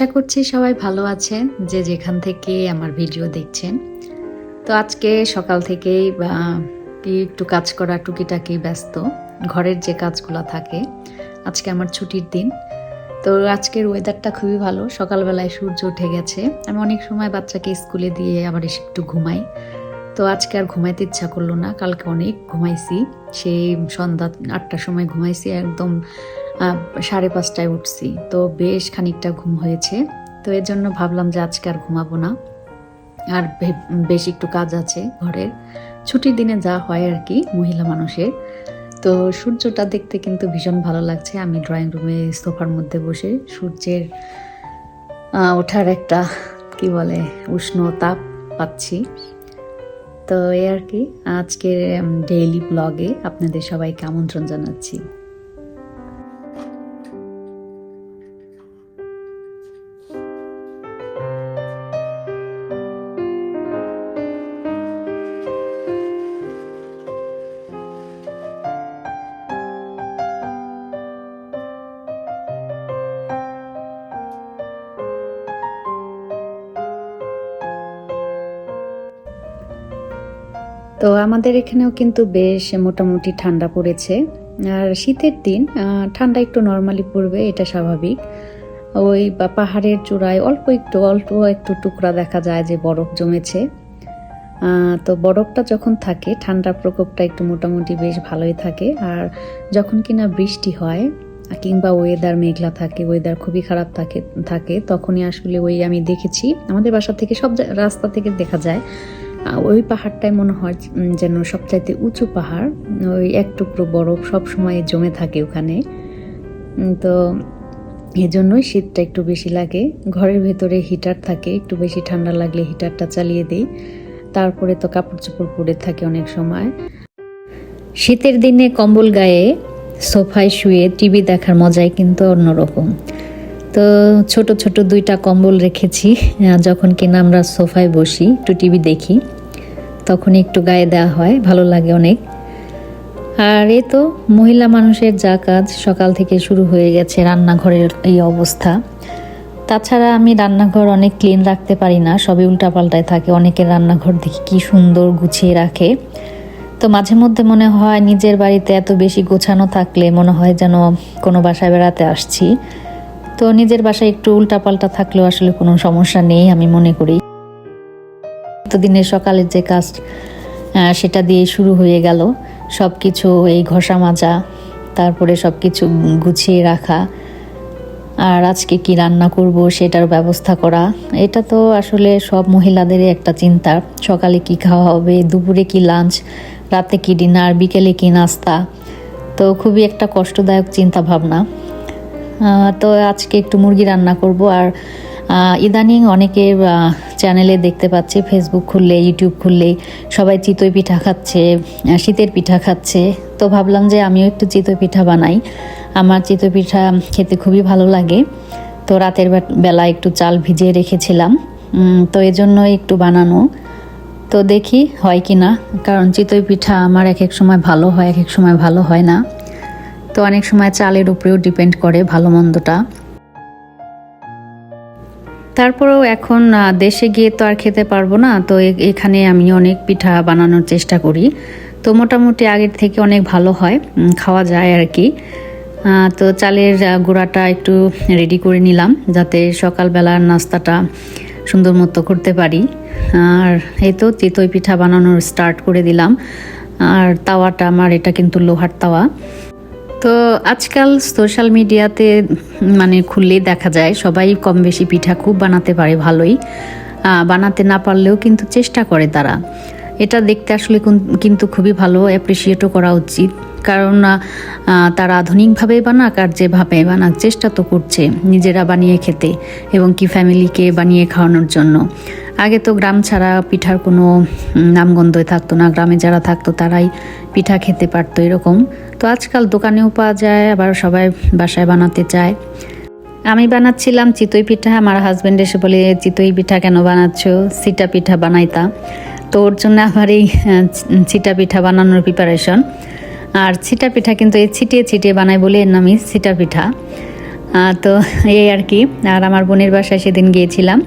আশা করছি সবাই ভালো আছেন, যে যেখান থেকে আমার ভিডিও দেখছেন। তো আজকে সকাল থেকেই একটু কাজ করা, টুকিটাকি ব্যস্ত। ঘরের যে কাজগুলো থাকে, আজকে আমার ছুটির দিন। তো আজকের ওয়েদারটা খুবই ভালো, সকালবেলায় সূর্য উঠে গেছে। আমি অনেক সময় বাচ্চাকে স্কুলে দিয়ে আবার এসে একটু ঘুমাই। তো আজকে আর ঘুমাইতে ইচ্ছা করল না, কালকে অনেক ঘুমাইছি। সেই সন্ধ্যা আটটার সময় ঘুমাইছি, একদম সাড়ে পাঁচটায় উঠছি। তো বেশ খানিকটা ঘুম হয়েছে। তো এর জন্য ভাবলাম যে আজকে আর ঘুমাবো না। আর বেশ একটু কাজ আছে ঘরের। ছুটির দিনে যা হয় আর কি, মহিলা মানুষের। তো সূর্যটা দেখতে কিন্তু ভীষণ ভালো লাগছে। আমি ড্রয়িং রুমে সোফার মধ্যে বসে সূর্যের ওঠার একটা, কি বলে, উষ্ণ তাপ পাচ্ছি। তো এই আর কি, আজকের ডেইলি ব্লগে আপনাদের সবাইকে আমন্ত্রণ জানাচ্ছি। তো আমাদের এখানেও কিন্তু বেশ মোটামুটি ঠান্ডা পড়েছে। আর শীতের দিন ঠান্ডা একটু নর্মালি পড়বে, এটা স্বাভাবিক। ওই বা পাহাড়ের চূড়ায় অল্প একটু অল্প একটু টুকরা দেখা যায় যে বরফ জমেছে। তো বরফটা যখন থাকে, ঠান্ডার প্রকোপটা একটু মোটামুটি বেশ ভালোই থাকে। আর যখন কিনা বৃষ্টি হয়, কিংবা ওয়েদার মেঘলা থাকে ওয়েদার খুবই খারাপ থাকে থাকে, তখনই আসলে ওই আমি দেখেছি। আমাদের বাসা থেকে সব রাস্তা থেকে দেখা যায় ওই পাহাড়টাই মনে হয় যেন সবচাইতে উঁচু পাহাড়। ওই এক টুকরো বরফ সব সময় জমে থাকে ওখানে। তো এজন্যই শীতটা একটু বেশি লাগে। ঘরের ভেতরে হিটার থাকে, একটু বেশি ঠান্ডা লাগলে হিটারটা চালিয়ে দিই। তারপরে তো কাপড় চোপড় পরে থাকে অনেক সময়। শীতের দিনে কম্বল গায়ে, সোফায় শুয়ে টিভি দেখার মজাই কিন্তু অন্যরকম। তো ছোট ছোট দুইটা কম্বল রেখেছি যখন কিনা আমরা সোফায় বসি, একটু টিভি দেখি তখন একটু গায়ে দেওয়া হয়, ভালো লাগে অনেক। আর এ তো মহিলা মানুষের যা কাজ, সকাল থেকে শুরু হয়ে গেছে রান্নাঘরের এই অবস্থা। তাছাড়া আমি রান্নাঘর অনেক ক্লিন রাখতে পারি না, সবই উল্টাপাল্টায় থাকে, অনেকের রান্নাঘর দেখি কি সুন্দর গুছিয়ে রাখে। তো মাঝে মধ্যে মনে হয় নিজের বাড়িতে এত বেশি গোছানো থাকলে মনে হয় যেন কোনো বাসায় বেড়াতে আসছি। তো নিজের বাসায় একটু উল্টাপাল্টা থাকলেও আসলে কোনো সমস্যা নেই, আমি মনে করি। দিনের সকালের যে কাজ সেটা দিয়ে শুরু হয়ে গেল। সব কিছু এই ঘষা মাজা, তারপরে সব কিছু গুছিয়ে রাখা, আর আজকে কি রান্না করব সেটার ব্যবস্থা করা। এটা তো আসলে সব মহিলাদেরই একটা চিন্তা। সকালে কি খাওয়া হবে, দুপুরে কি লাঞ্চ, রাতে কি ডিনার, বিকেলে কি নাস্তা। তো খুবই একটা কষ্টদায়ক চিন্তা ভাবনা তো আজকে একটু মুরগি রান্না করব। আর ইদানিং অনেকে চ্যানেলে দেখতে পাচ্ছি ফেসবুক খুললে ইউটিউব খুললে, সবাই চিতই পিঠা খাচ্ছে শীতের পিঠা খাচ্ছে। তো ভাবলাম যে আমিও একটু চিতই পিঠা বানাই। আমার চিতই পিঠা খেতে খুবই ভালো লাগে। তো রাতের বেলা একটু চাল ভিজিয়ে রেখেছিলাম। তো এজন্য একটু বানানো। তো দেখি হয় কি না কারণ চিতই পিঠা আমার এক এক সময় ভালো হয়, এক এক সময় ভালো হয় না। অনেক সময় চালের উপরেও ডিপেন্ড করে ভালো মন্দটা। তারপরেও এখন দেশে গিয়ে তো আর খেতে পারব না, তো এখানে আমি অনেক পিঠা বানানোর চেষ্টা করি। তো মোটামুটি আগের থেকে অনেক ভালো হয় খাওয়া যায় আর কি। তো চালের গুঁড়াটা একটু রেডি করে নিলাম, যাতে সকালবেলার নাস্তাটা সুন্দর মতো করতে পারি। আর এই তো চিতই পিঠা বানানোর স্টার্ট করে দিলাম। আর তাওয়াটা, আমার এটা কিন্তু লোহার তাওয়া। তো আজকাল সোশ্যাল মিডিয়াতে মানে খুললেই দেখা যায়, সবাই কম বেশি পিঠা খুব বানাতে পারে ভালোই। বানাতে না পারলেও কিন্তু চেষ্টা করে তারা। এটা দেখতে আসলে কিন্তু খুবই ভালো অ্যাপ্রিসিয়েটও করা উচিত। কারণ তারা আধুনিকভাবে বানাক আর যেভাবে বানাক, চেষ্টা তো করছে নিজেরা বানিয়ে খেতে এবং কি ফ্যামিলিকে বানিয়ে খাওয়ানোর জন্য। আগে তো গ্রাম ছাড়া পিঠার কোনো নামগন্ধই থাকতো না। গ্রামে যারা থাকতো তারাই পিঠা খেতে পারতো এরকম। তো আজকাল দোকানেও পাওয়া যায়, আবার সবাই বাসায় বানাতে চায়। আমি বানাচ্ছিলাম চিতই পিঠা, আমার হাজব্যান্ড এসে বলে, চিতই পিঠা কেন বানাচ্ছ? সিটা পিঠা বানাইতা তো ওর জন্য আমার এই চিটা পিঠা বানানোর প্রিপারেশন আর ছিটা পিঠা কিন্তু এই ছিটিয়ে ছিটিয়ে বানাই বলে এর নামই ছিটা পিঠা। তো এই আর কি। আর আমার বোনের বাসায় সেদিন গিয়েছিলাম।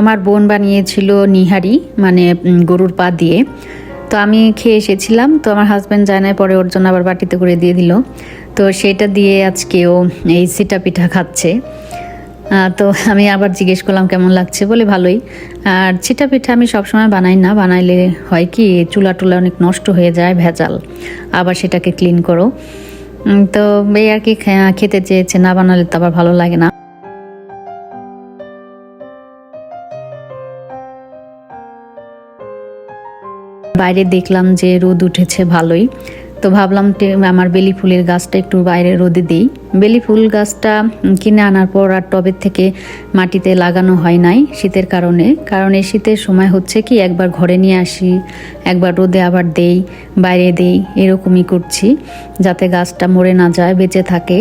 আমার বোন বানিয়েছিল নিহারি মানে গরুর পা দিয়ে। তো আমি খেয়ে এসেছিলাম, তো আমার হাজব্যান্ড যায় না পরে ওর জন্য আবার বাটিতে করে দিয়ে দিল। তো সেটা দিয়ে আজকে ও এই সিটা পিঠা খাচ্ছে। তো আমি আবার জিজ্ঞেস করলাম, কেমন লাগছে? বলে, ভালোই। আর চিটা পিঠা আমি সবসময় বানাই না, বানাইলে হয় কি, চুলা টুলা অনেক নষ্ট হয়ে যায়, ভেজাল। আবার সেটাকে ক্লিন করো। তো এই আর কি খেতে চেয়েছে, না বানালে তো আবার ভালো লাগে না। বাইরে দেখলাম যে রোদ উঠেছে ভালোই। তো ভাবলাম আমার বেলি ফুলের গাছটা একটু বাইরে রোদে দিই। বেলি ফুল গাছটা কিনে আনার পর আর টবের থেকে মাটিতে লাগানো হয় নাই শীতের কারণে। কারণ এই শীতের সময় হচ্ছে কি, একবার ঘরে নিয়ে আসি, একবার রোদে আবার দেই, বাইরে দেই, এরকমই করছি, যাতে গাছটা মরে না যায়, বেঁচে থাকে।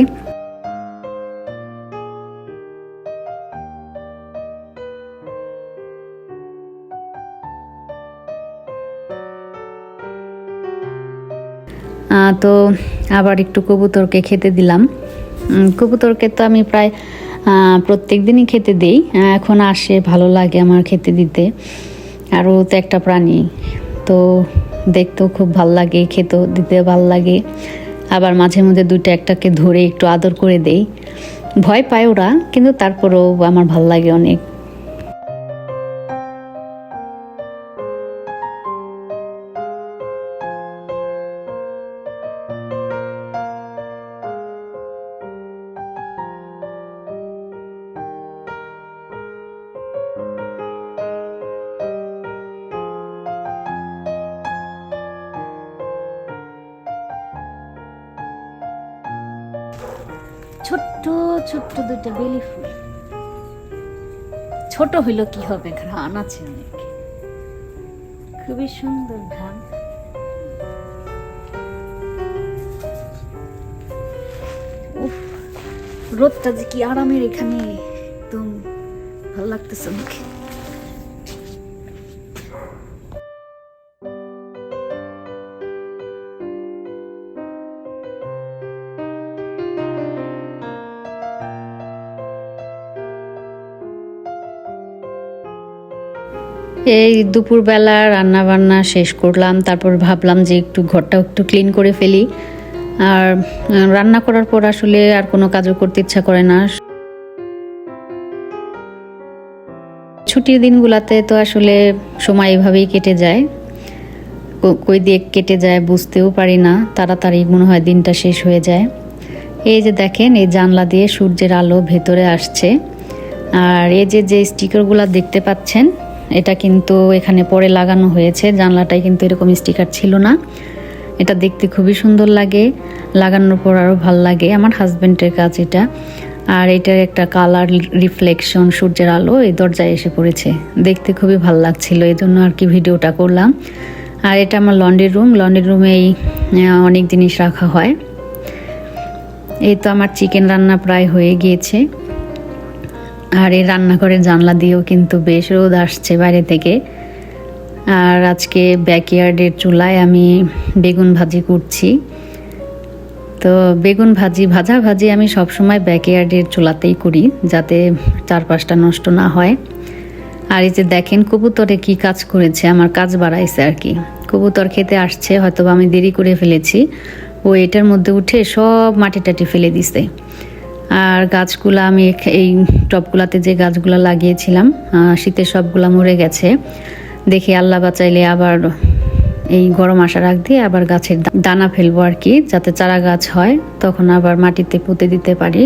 তো আবার একটু কবুতরকে খেতে দিলাম। কবুতরকে তো আমি প্রায় প্রত্যেক দিনই খেতে দিই। এখন আসে, ভালো লাগে আমার খেতে দিতে। আর ও তো একটা প্রাণী। তো দেখতেও খুব ভালো লাগে, খেতেও দিতে ভালো লাগে। আবার মাঝে মধ্যে দুটো একটাকে ধরে একটু আদর করে দেই। ভয় পায় ওরা, কিন্তু তারপরেও আমার ভালো লাগে অনেক। ছোট্ট দুটো বেলি ফুল। ছোট হইল কি হবে ঘ্রাণ আছে অনেক। খুবই সুন্দর ঘ্রাণ। রোদটা যে কি আরামের এখানে, একদম ভালো লাগতেছে মুখে। এই দুপুরবেলা রান্না বান্না শেষ করলাম, তারপর ভাবলাম যে একটু ঘরটা একটু ক্লিন করে ফেলি। আর রান্না করার পর আসলে আর কোনো কাজও করতে ইচ্ছা করে না। ছুটির দিনগুলোতে তো আসলে সময় এভাবেই কেটে যায়। কই দিয়ে কেটে যায় বুঝতেও পারি না, তাড়াতাড়ি মনে হয় দিনটা শেষ হয়ে যায়। এই যে দেখেন, এই জানলা দিয়ে সূর্যের আলো ভেতরে আসছে। আর এই যে যে স্টিকারগুলো দেখতে পাচ্ছেন এটা কিন্তু এখানে পরে লাগানো হয়েছে। জানলাটায় কিন্তু এরকম স্টিকার ছিল না। এটা দেখতে খুবই সুন্দর লাগে। লাগানোর পর আরও ভালো লাগে। আমার হাজব্যান্ডের কাজ এটা। আর এটার একটা কালার রিফ্লেকশন, সূর্যের আলো এই দরজায় এসে পড়েছে। দেখতে খুবই ভালো লাগছিল। এই জন্য আর কি ভিডিওটা করলাম। আর এটা আমার লন্ড্রি রুম। লন্ড্রি রুমেই অনেক জিনিস রাখা হয়। এই তো আমার চিকেন রান্না প্রায় হয়ে গিয়েছে। আর এই রান্নাঘরের জানলা দিয়েও কিন্তু বেশ রোদ আসছে বাইরে থেকে। আর আজকে ব্যাকইয়ার্ডের চুলায় আমি বেগুন ভাজি করছি। তো বেগুন ভাজি, ভাজা ভাজি আমি সবসময় ব্যাকইয়ার্ডের চুলাতেই করি যাতে চারপাশটা নষ্ট না হয়। আর এই যে দেখেন কবুতরে কি কাজ করেছে, আমার কাজ বাড়াইছে আর কি। কবুতর খেতে আসছে হয়তো আমি দেরি করে ফেলেছি। ও এটার মধ্যে উঠে সব মাটি টাটি ফেলে দিছে। আর গাছগুলো আমি এই টবগুলাতে যে গাছগুলো লাগিয়েছিলাম শীতের সবগুলা মরে গেছে। দেখি আল্লাহ বাঁচাইলে আবার এই গরম আসার আগ দিয়ে আবার গাছের দানা ফেলব আর কি, যাতে চারা গাছ হয়। তখন আবার মাটিতে পুঁতে দিতে পারি।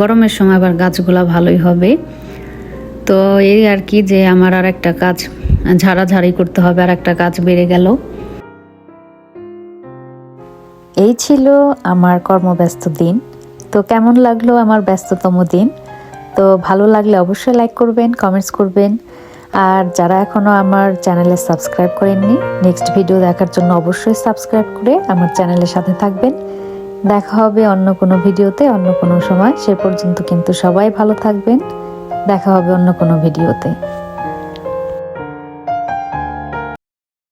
গরমের সময় আবার গাছগুলা ভালোই হবে। তো এই আর কি যে আমার আর একটা কাজ, ঝাড়াঝাড়ি করতে হবে, আর একটা কাজ বেড়ে গেল। এই ছিল আমার কর্মব্যস্ত দিন। তো কেমন লাগল আমার ব্যস্ততম দিন? তো ভালো লাগলে অবশ্যই লাইক করবেন কমেন্টস করবেন। আর যারা এখনও আমার চ্যানেলে সাবস্ক্রাইব করেননি নেক্সট ভিডিও দেখার জন্য অবশ্যই সাবস্ক্রাইব করে আমার চ্যানেলের সাথে থাকবেন। দেখা হবে অন্য কোনো ভিডিওতে অন্য কোনো সময়। সে পর্যন্ত কিন্তু সবাই ভালো থাকবেন। দেখা হবে অন্য কোনো ভিডিওতে